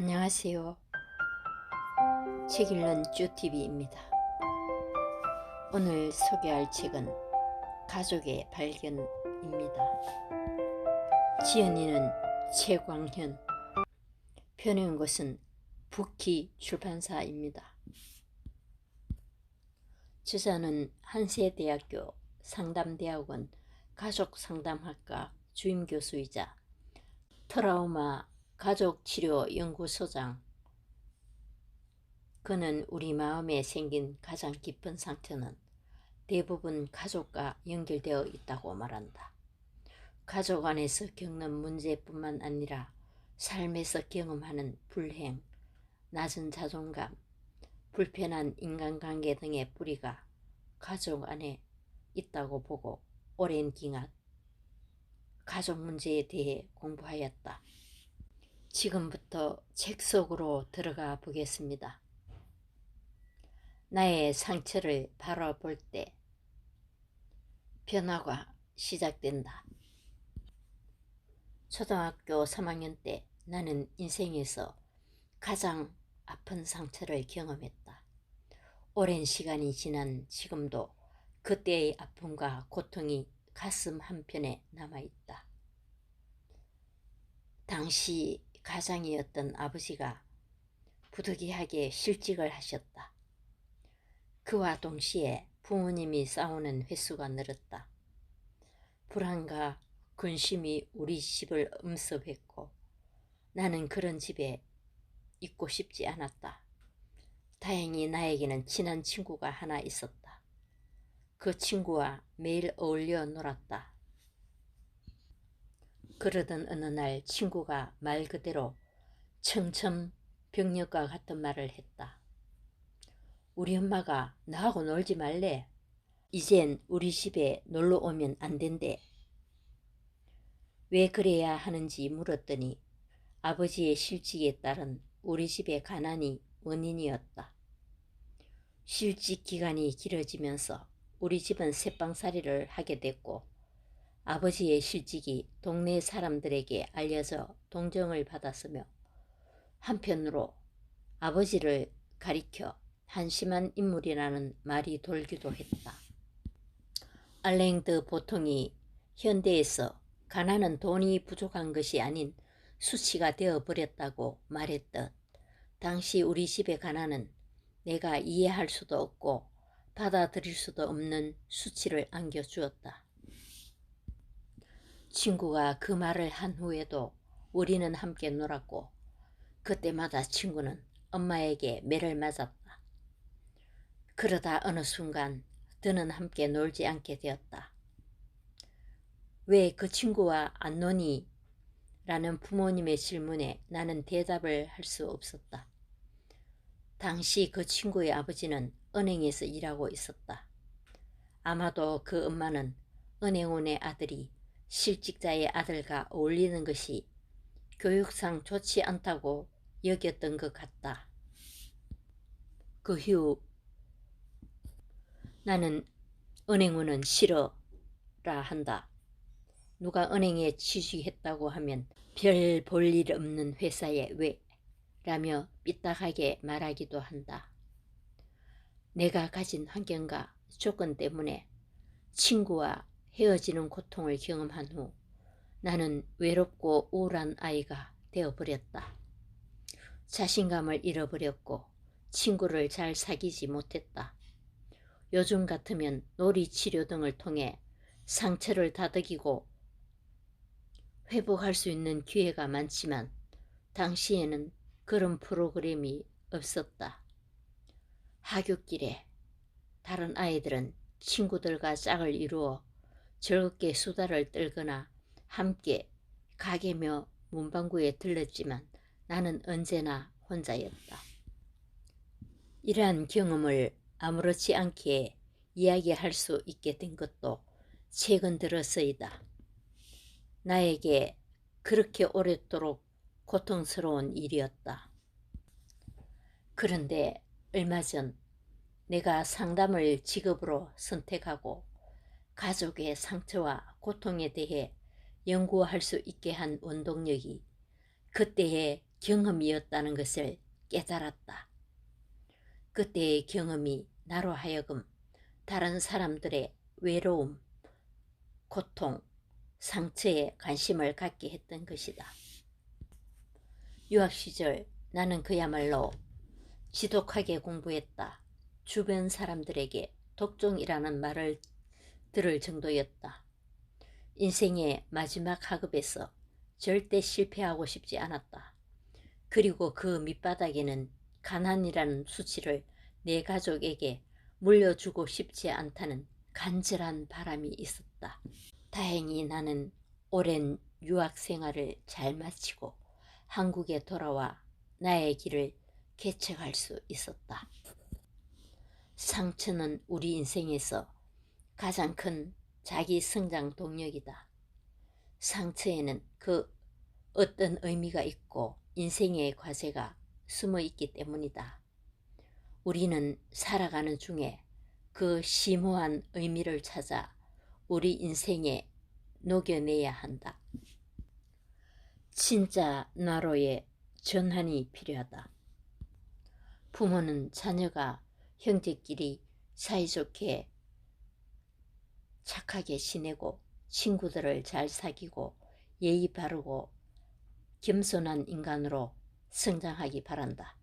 안녕하세요. 책 읽는 쭈TV입니다. 오늘 소개할 책은 가족의 발견입니다. 지연이는 최광현, 펴내온 것은 북희 출판사입니다. 저자는 한세대학교 상담대학원 가족상담학과 주임교수이자 트라우마 가족치료연구소장 그는 우리 마음에 생긴 가장 깊은 상처는 대부분 가족과 연결되어 있다고 말한다. 가족 안에서 겪는 문제뿐만 아니라 삶에서 경험하는 불행, 낮은 자존감, 불편한 인간관계 등의 뿌리가 가족 안에 있다고 보고 오랜 기간 가족 문제에 대해 공부하였다. 지금부터 책 속으로 들어가 보겠습니다. 나의 상처를 바라볼 때 변화가 시작된다. 초등학교 3학년 때 나는 인생에서 가장 아픈 상처를 경험했다. 오랜 시간이 지난 지금도 그때의 아픔과 고통이 가슴 한편에 남아있다. 당시 가장이었던 아버지가 부득이하게 실직을 하셨다. 그와 동시에 부모님이 싸우는 횟수가 늘었다. 불안과 근심이 우리 집을 음습했고 나는 그런 집에 있고 싶지 않았다. 다행히 나에게는 친한 친구가 하나 있었다. 그 친구와 매일 어울려 놀았다. 그러던 어느 날 친구가 말 그대로 청천벽력과 같은 말을 했다. 우리 엄마가 나하고 놀지 말래. 이젠 우리 집에 놀러 오면 안 된대. 왜 그래야 하는지 물었더니 아버지의 실직에 따른 우리 집의 가난이 원인이었다. 실직 기간이 길어지면서 우리 집은 새빵살이를 하게 됐고 아버지의 실직이 동네 사람들에게 알려져 동정을 받았으며 한편으로 아버지를 가리켜 한심한 인물이라는 말이 돌기도 했다. 알랭드 보통이 현대에서 가난은 돈이 부족한 것이 아닌 수치가 되어 버렸다고 말했듯 당시 우리 집의 가난은 내가 이해할 수도 없고 받아들일 수도 없는 수치를 안겨주었다. 친구가 그 말을 한 후에도 우리는 함께 놀았고 그때마다 친구는 엄마에게 매를 맞았다. 그러다 어느 순간 더는 함께 놀지 않게 되었다. 왜 그 친구와 안 노니? 라는 부모님의 질문에 나는 대답을 할 수 없었다. 당시 그 친구의 아버지는 은행에서 일하고 있었다. 아마도 그 엄마는 은행원의 아들이 실직자의 아들과 어울리는 것이 교육상 좋지 않다고 여겼던 것 같다. 그후 나는 은행원은 싫어라 한다. 누가 은행에 취직했다고 하면 별 볼 일 없는 회사에 왜 라며 삐딱하게 말하기도 한다. 내가 가진 환경과 조건 때문에 친구와 헤어지는 고통을 경험한 후 나는 외롭고 우울한 아이가 되어버렸다. 자신감을 잃어버렸고 친구를 잘 사귀지 못했다. 요즘 같으면 놀이치료 등을 통해 상처를 다독이고 회복할 수 있는 기회가 많지만 당시에는 그런 프로그램이 없었다. 하굣길에 다른 아이들은 친구들과 짝을 이루어 즐겁게 수다를 떨거나 함께 가게며 문방구에 들렀지만 나는 언제나 혼자였다. 이러한 경험을 아무렇지 않게 이야기할 수 있게 된 것도 최근 들어서이다. 나에게 그렇게 오랫도록 고통스러운 일이었다. 그런데 얼마 전 내가 상담을 직업으로 선택하고 가족의 상처와 고통에 대해 연구할 수 있게 한 원동력이 그때의 경험이었다는 것을 깨달았다. 그때의 경험이 나로 하여금 다른 사람들의 외로움, 고통, 상처에 관심을 갖게 했던 것이다. 유학 시절 나는 그야말로 지독하게 공부했다. 주변 사람들에게 독종이라는 말을 들을 정도였다. 인생의 마지막 학업에서 절대 실패하고 싶지 않았다. 그리고 그 밑바닥에는 가난이라는 수치를 내 가족에게 물려주고 싶지 않다는 간절한 바람이 있었다. 다행히 나는 오랜 유학 생활을 잘 마치고 한국에 돌아와 나의 길을 개척할 수 있었다. 상처는 우리 인생에서 가장 큰 자기 성장 동력이다. 상처에는 그 어떤 의미가 있고 인생의 과제가 숨어 있기 때문이다. 우리는 살아가는 중에 그 심오한 의미를 찾아 우리 인생에 녹여내야 한다. 진짜 나로의 전환이 필요하다. 부모는 자녀가 형제끼리 사이좋게 착하게 지내고 친구들을 잘 사귀고 예의 바르고 겸손한 인간으로 성장하기 바란다.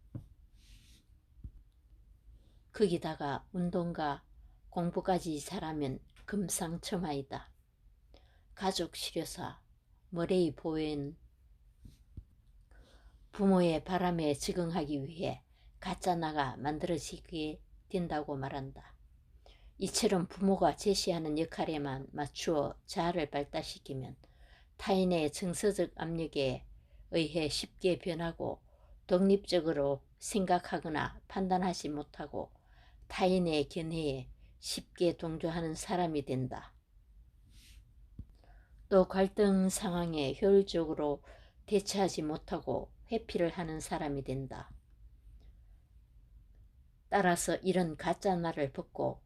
거기다가 운동과 공부까지 잘하면 금상첨화이다. 가족 실효사 머레이 보웬 부모의 바람에 적응하기 위해 가짜나가 만들어지게 된다고 말한다. 이처럼 부모가 제시하는 역할에만 맞추어 자아를 발달시키면 타인의 정서적 압력에 의해 쉽게 변하고 독립적으로 생각하거나 판단하지 못하고 타인의 견해에 쉽게 동조하는 사람이 된다. 또 갈등 상황에 효율적으로 대처하지 못하고 회피를 하는 사람이 된다. 따라서 이런 가짜나를 벗고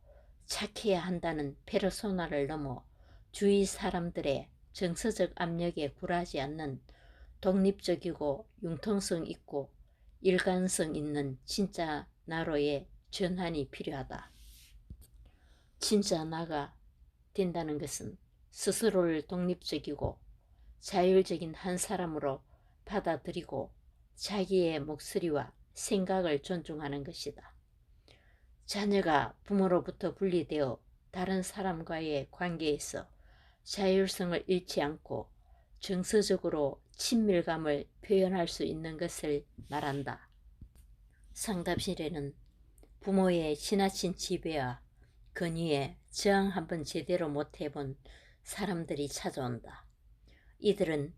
착해야 한다는 페르소나를 넘어 주위 사람들의 정서적 압력에 굴하지 않는 독립적이고 융통성 있고 일관성 있는 진짜 나로의 전환이 필요하다. 진짜 나가 된다는 것은 스스로를 독립적이고 자율적인 한 사람으로 받아들이고 자기의 목소리와 생각을 존중하는 것이다. 자녀가 부모로부터 분리되어 다른 사람과의 관계에서 자율성을 잃지 않고 정서적으로 친밀감을 표현할 수 있는 것을 말한다. 상담실에는 부모의 지나친 지배와 건의에 저항 한번 제대로 못 해본 사람들이 찾아온다. 이들은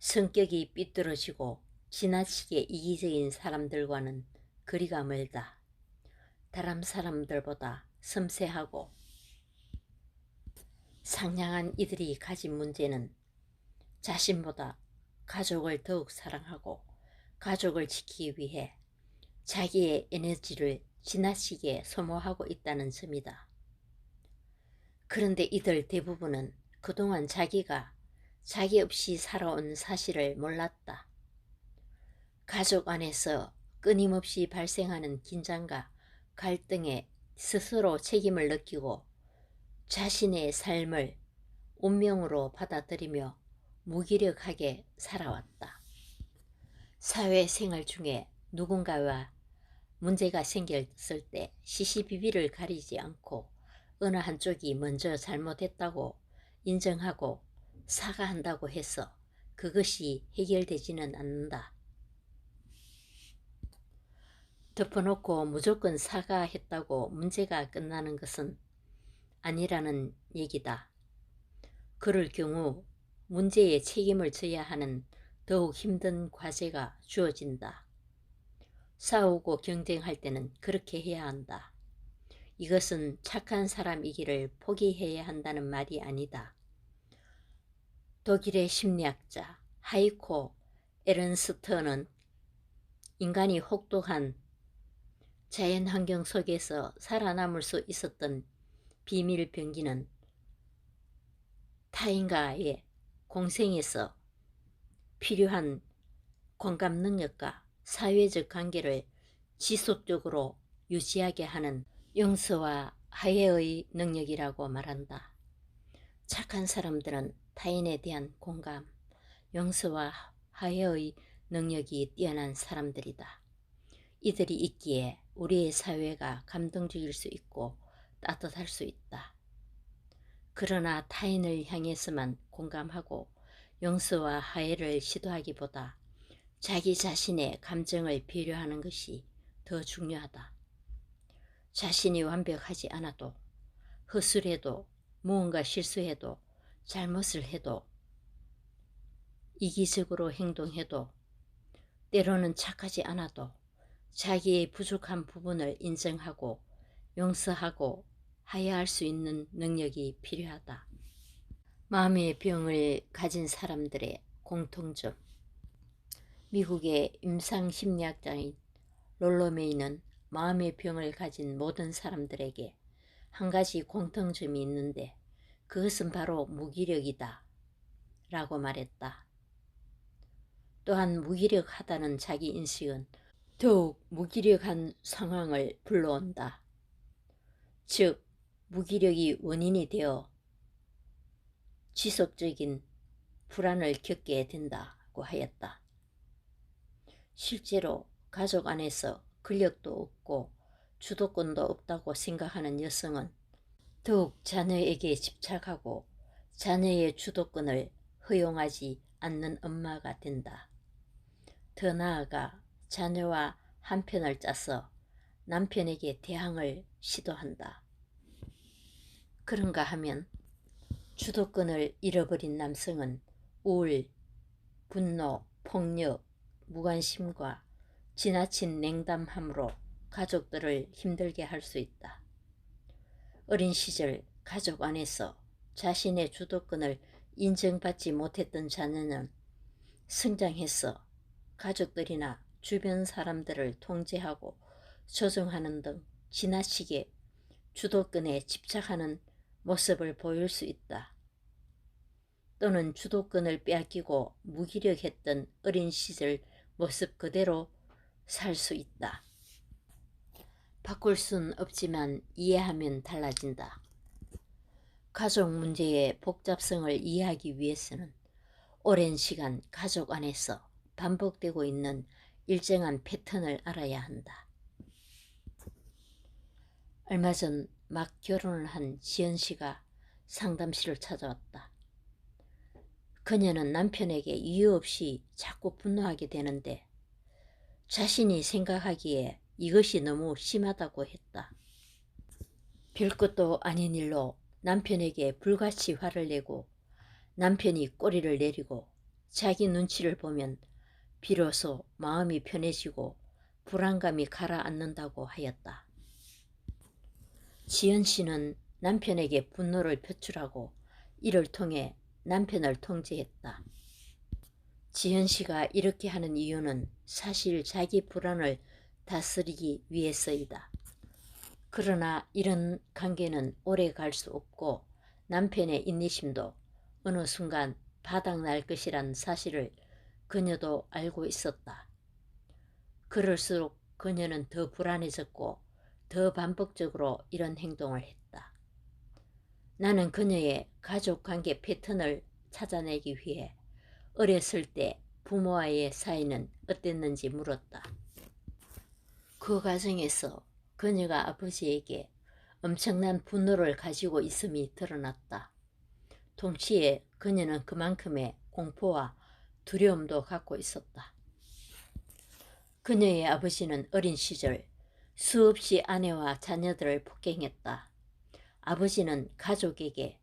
성격이 삐뚤어지고 지나치게 이기적인 사람들과는 거리가 멀다. 다른 사람들보다 섬세하고 상냥한 이들이 가진 문제는 자신보다 가족을 더욱 사랑하고 가족을 지키기 위해 자기의 에너지를 지나치게 소모하고 있다는 점이다. 그런데 이들 대부분은 그동안 자기가 자기 없이 살아온 사실을 몰랐다. 가족 안에서 끊임없이 발생하는 긴장과 갈등에 스스로 책임을 느끼고 자신의 삶을 운명으로 받아들이며 무기력하게 살아왔다. 사회생활 중에 누군가와 문제가 생겼을 때 시시비비를 가리지 않고 어느 한쪽이 먼저 잘못했다고 인정하고 사과한다고 해서 그것이 해결되지는 않는다. 덮어놓고 무조건 사과했다고 문제가 끝나는 것은 아니라는 얘기다. 그럴 경우 문제에 책임을 져야 하는 더욱 힘든 과제가 주어진다. 싸우고 경쟁할 때는 그렇게 해야 한다. 이것은 착한 사람이기를 포기해야 한다는 말이 아니다. 독일의 심리학자 하이코 에른스터는 인간이 혹독한 자연 환경 속에서 살아남을 수 있었던 비밀 병기는 타인과의 공생에서 필요한 공감 능력과 사회적 관계를 지속적으로 유지하게 하는 용서와 화해의 능력이라고 말한다. 착한 사람들은 타인에 대한 공감, 용서와 화해의 능력이 뛰어난 사람들이다. 이들이 있기에 우리의 사회가 감동적일 수 있고 따뜻할 수 있다. 그러나 타인을 향해서만 공감하고 용서와 화해를 시도하기보다 자기 자신의 감정을 배려하는 것이 더 중요하다. 자신이 완벽하지 않아도 허술해도 무언가 실수해도 잘못을 해도 이기적으로 행동해도 때로는 착하지 않아도 자기의 부족한 부분을 인정하고 용서하고 하야할 수 있는 능력이 필요하다. 마음의 병을 가진 사람들의 공통점 미국의 임상심리학자인 롤로메이는 마음의 병을 가진 모든 사람들에게 한 가지 공통점이 있는데 그것은 바로 무기력이다 라고 말했다. 또한 무기력하다는 자기 인식은 더욱 무기력한 상황을 불러온다. 즉, 무기력이 원인이 되어 지속적인 불안을 겪게 된다고 하였다. 실제로 가족 안에서 근력도 없고 주도권도 없다고 생각하는 여성은 더욱 자녀에게 집착하고 자녀의 주도권을 허용하지 않는 엄마가 된다. 더 나아가 자녀와 한 편을 짜서 남편에게 대항을 시도한다. 그런가 하면 주도권을 잃어버린 남성은 우울, 분노, 폭력, 무관심과 지나친 냉담함으로 가족들을 힘들게 할 수 있다. 어린 시절 가족 안에서 자신의 주도권을 인정받지 못했던 자녀는 성장해서 가족들이나 주변 사람들을 통제하고 조정하는 등 지나치게 주도권에 집착하는 모습을 보일 수 있다. 또는 주도권을 빼앗기고 무기력했던 어린 시절 모습 그대로 살 수 있다. 바꿀 순 없지만 이해하면 달라진다. 가족 문제의 복잡성을 이해하기 위해서는 오랜 시간 가족 안에서 반복되고 있는 일정한 패턴을 알아야 한다. 얼마 전 막 결혼을 한 지연 씨가 상담실을 찾아왔다. 그녀는 남편에게 이유 없이 자꾸 분노하게 되는데 자신이 생각하기에 이것이 너무 심하다고 했다. 별것도 아닌 일로 남편에게 불같이 화를 내고 남편이 꼬리를 내리고 자기 눈치를 보면 비로소 마음이 편해지고 불안감이 가라앉는다고 하였다. 지연 씨는 남편에게 분노를 표출하고 이를 통해 남편을 통제했다. 지현 씨가 이렇게 하는 이유는 사실 자기 불안을 다스리기 위해서이다. 그러나 이런 관계는 오래 갈 수 없고 남편의 인내심도 어느 순간 바닥날 것이란 사실을 그녀도 알고 있었다. 그럴수록 그녀는 더 불안해졌고 더 반복적으로 이런 행동을 했다. 나는 그녀의 가족 관계 패턴을 찾아내기 위해 어렸을 때 부모와의 사이는 어땠는지 물었다. 그 과정에서 그녀가 아버지에게 엄청난 분노를 가지고 있음이 드러났다. 동시에 그녀는 그만큼의 공포와 두려움도 갖고 있었다. 그녀의 아버지는 어린 시절 수없이 아내와 자녀들을 폭행했다. 아버지는 가족에게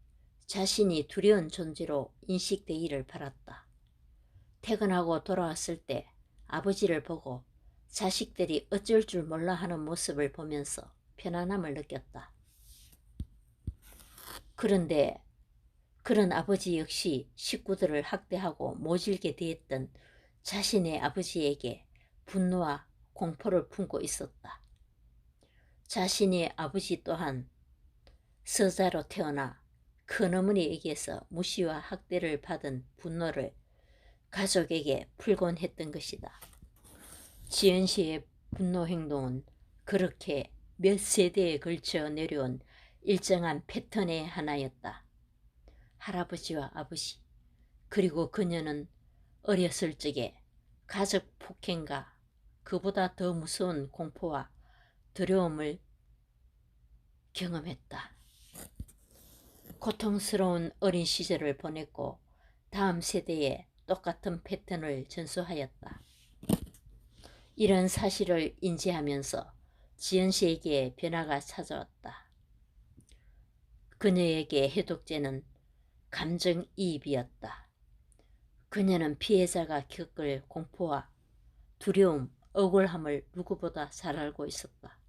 자신이 두려운 존재로 인식되기를 바랐다. 퇴근하고 돌아왔을 때 아버지를 보고 자식들이 어쩔 줄 몰라 하는 모습을 보면서 편안함을 느꼈다. 그런데 그런 아버지 역시 식구들을 학대하고 모질게 대했던 자신의 아버지에게 분노와 공포를 품고 있었다. 자신의 아버지 또한 서자로 태어나 큰어머니에게서 무시와 학대를 받은 분노를 가족에게 풀곤 했던 것이다. 지연 씨의 분노 행동은 그렇게 몇 세대에 걸쳐 내려온 일정한 패턴의 하나였다. 할아버지와 아버지, 그리고 그녀는 어렸을 적에 가족 폭행과 그보다 더 무서운 공포와 두려움을 경험했다. 고통스러운 어린 시절을 보냈고 다음 세대에 똑같은 패턴을 전수하였다. 이런 사실을 인지하면서 지연 씨에게 변화가 찾아왔다. 그녀에게 해독제는 감정이입이었다. 그녀는 피해자가 겪을 공포와 두려움, 억울함을 누구보다 잘 알고 있었다.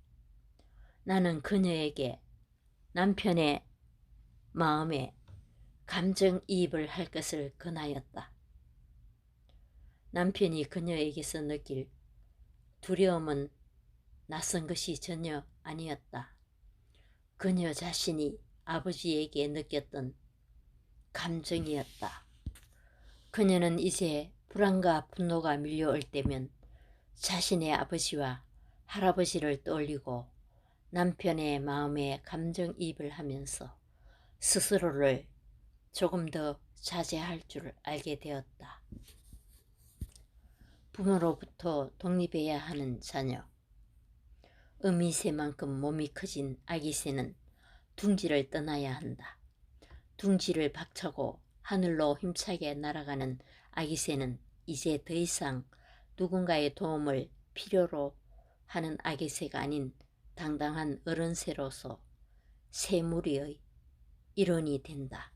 나는 그녀에게 남편의 마음에 감정이입을 할 것을 권하였다. 남편이 그녀에게서 느낄 두려움은 낯선 것이 전혀 아니었다. 그녀 자신이 아버지에게 느꼈던 감정이었다. 그녀는 이제 불안과 분노가 밀려올 때면 자신의 아버지와 할아버지를 떠올리고 남편의 마음에 감정이입을 하면서 스스로를 조금 더 자제할 줄 알게 되었다. 부모로부터 독립해야 하는 자녀. 어미새만큼 몸이 커진 아기새는 둥지를 떠나야 한다. 둥지를 박차고 하늘로 힘차게 날아가는 아기새는 이제 더 이상 누군가의 도움을 필요로 하는 아기새가 아닌 당당한 어른새로서 새무리의 일원이 된다.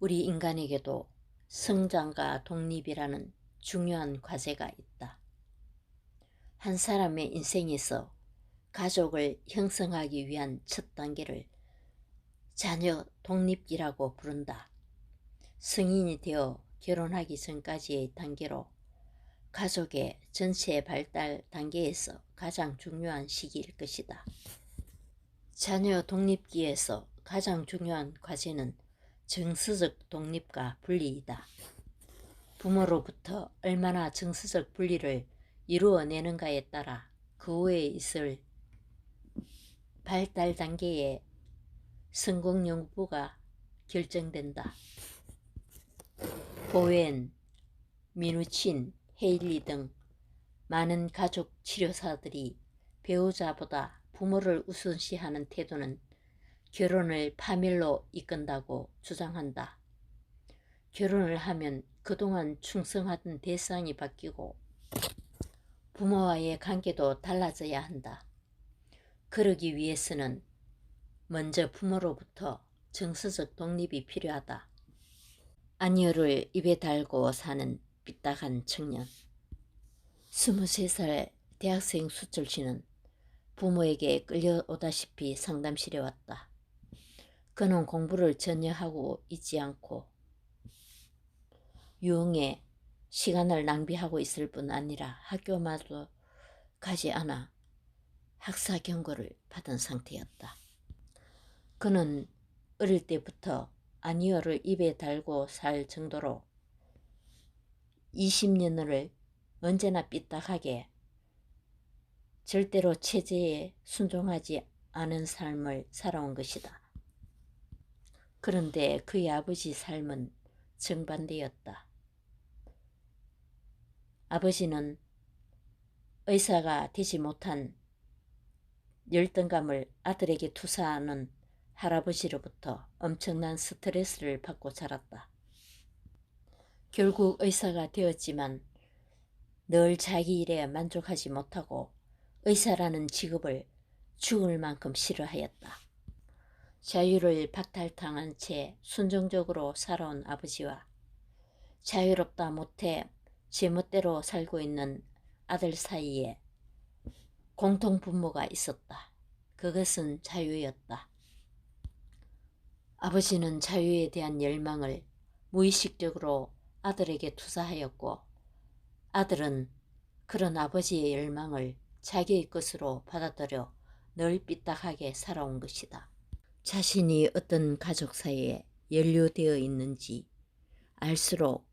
우리 인간에게도 성장과 독립이라는 중요한 과제가 있다. 한 사람의 인생에서 가족을 형성하기 위한 첫 단계를 자녀 독립기라고 부른다. 성인이 되어 결혼하기 전까지의 단계로 가족의 전체 발달 단계에서 가장 중요한 시기일 것이다. 자녀 독립기에서 가장 중요한 과제는 정서적 독립과 분리이다. 부모로부터 얼마나 정서적 분리를 이루어내는가에 따라 그 후에 있을 발달 단계의 성공 여부가 결정된다. 보웬, 미누친, 헤일리 등 많은 가족 치료사들이 배우자보다 부모를 우선시하는 태도는 결혼을 파멸로 이끈다고 주장한다. 결혼을 하면 그동안 충성하던 대상이 바뀌고 부모와의 관계도 달라져야 한다. 그러기 위해서는 먼저 부모로부터 정서적 독립이 필요하다. 아니어를 입에 달고 사는 삐딱한 청년. 23살 대학생 수철 씨는 부모에게 끌려오다시피 상담실에 왔다. 그는 공부를 전혀 하고 있지 않고 유흥에 시간을 낭비하고 있을 뿐 아니라 학교마저 가지 않아 학사 경고를 받은 상태였다. 그는 어릴 때부터 아니어를 입에 달고 살 정도로 20년을 언제나 삐딱하게 절대로 체제에 순종하지 않은 삶을 살아온 것이다. 그런데 그의 아버지 삶은 정반대였다. 아버지는 의사가 되지 못한 열등감을 아들에게 투사하는 할아버지로부터 엄청난 스트레스를 받고 자랐다. 결국 의사가 되었지만 늘 자기 일에 만족하지 못하고 의사라는 직업을 죽을 만큼 싫어하였다. 자유를 박탈당한 채 순종적으로 살아온 아버지와 자유롭다 못해 제멋대로 살고 있는 아들 사이에 공통 분모가 있었다. 그것은 자유였다. 아버지는 자유에 대한 열망을 무의식적으로 아들에게 투사하였고 아들은 그런 아버지의 열망을 자기의 것으로 받아들여 늘 삐딱하게 살아온 것이다. 자신이 어떤 가족 사이에 연루되어 있는지 알수록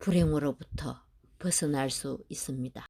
불행으로부터 벗어날 수 있습니다.